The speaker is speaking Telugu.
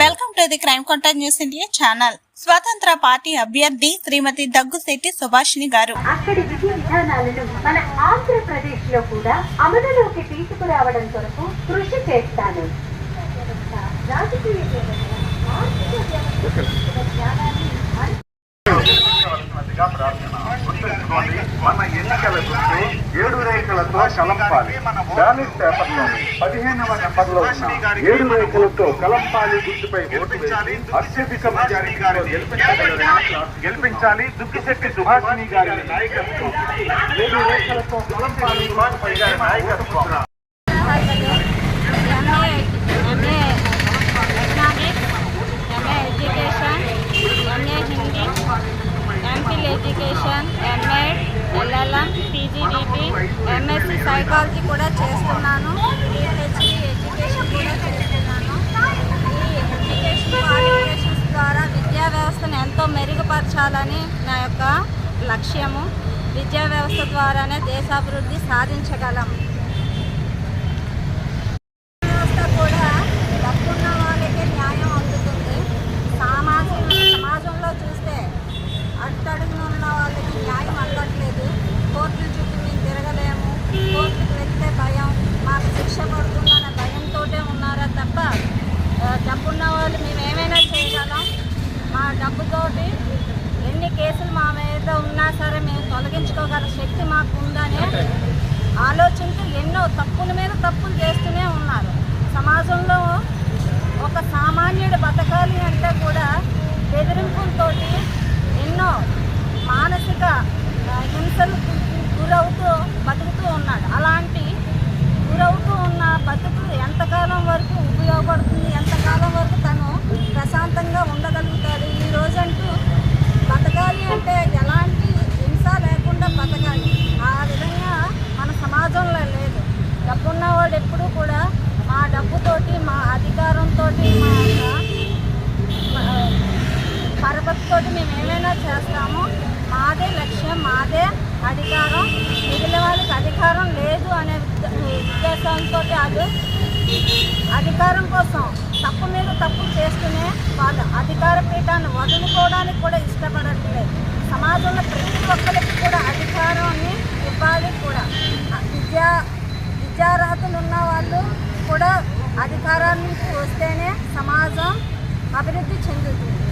Welcome to the crime contact news India channel. స్వతంత్ర పార్టీ అభ్యర్థి శ్రీమతి దగ్గుశెట్టి సుభాషిణి గారు. అక్కడి విధి విధానాలను మన ఆంధ్రప్రదేశ్లో కూడా అమలులోకి తీసుకురావడం కొరకు కృషి చేస్తారు. ఎన్నికల గుర్తు ఏడు రేఖలతో కలంపాలి. బ్యాలెట్ పేపర్లో పదిహేనవ నెంబర్లో ఉన్న ఏడు రేఖలతో కలంపాలి గుర్తుపై ఓటు వేసి అత్యధిక గెలిపించాలి. దుక్కిశెట్టి సుభాషిణి గారి నాయకత్వం. ఏడు రేఖలతో కలంపాలి గారి నాయకత్వం. Education M Ed LLM PGDP MSc psychology కూడా చేస్తున్నాను. పిహెచ్డి ఎడ్యుకేషన్ కూడా చేస్తున్నాను. ఈ ఎడ్యుకేషన్ క్వాలిఫికేషన్స్ ద్వారా విద్యా వ్యవస్థను ఎంతో మెరుగుపరచాలని నా యొక్క లక్ష్యము. విద్యా వ్యవస్థ ద్వారానే దేశాభివృద్ధి సాధించగలం. డబ్బు ఉన్న వాళ్ళు మేము ఏమైనా చేయగలం మా డబ్బుతోటి ఎన్ని కేసులు మా మీద ఉన్నా సరే మేము తొలగించుకోగల శక్తి మాకు ఉందనే ఆలోచనతో ఎన్నో తప్పుల మీద తప్పులు చేస్తూనే ఉన్నారు. సమాజంలో ఒక సామాన్యుడు బతకాలి అంటే చేస్తాము. మాదే లక్ష్యం మాదే అధికారం. మిగిలిన వాళ్ళకి అధికారం లేదు అనే ఉద్దేశంతో అది అధికారం కోసం తప్పు మీద తప్పు చేస్తూనే వాళ్ళు అధికార పీఠాన్ని వదులుకోవడానికి కూడా ఇష్టపడట్లేదు. సమాజంలో ప్రతి ఒక్కరికి కూడా అధికారాన్ని ఇవ్వాలి కూడా. విద్యా విద్యార్హతలు ఉన్న వాళ్ళు కూడా అధికారాన్ని వస్తేనే సమాజం అభివృద్ధి చెందుతుంది.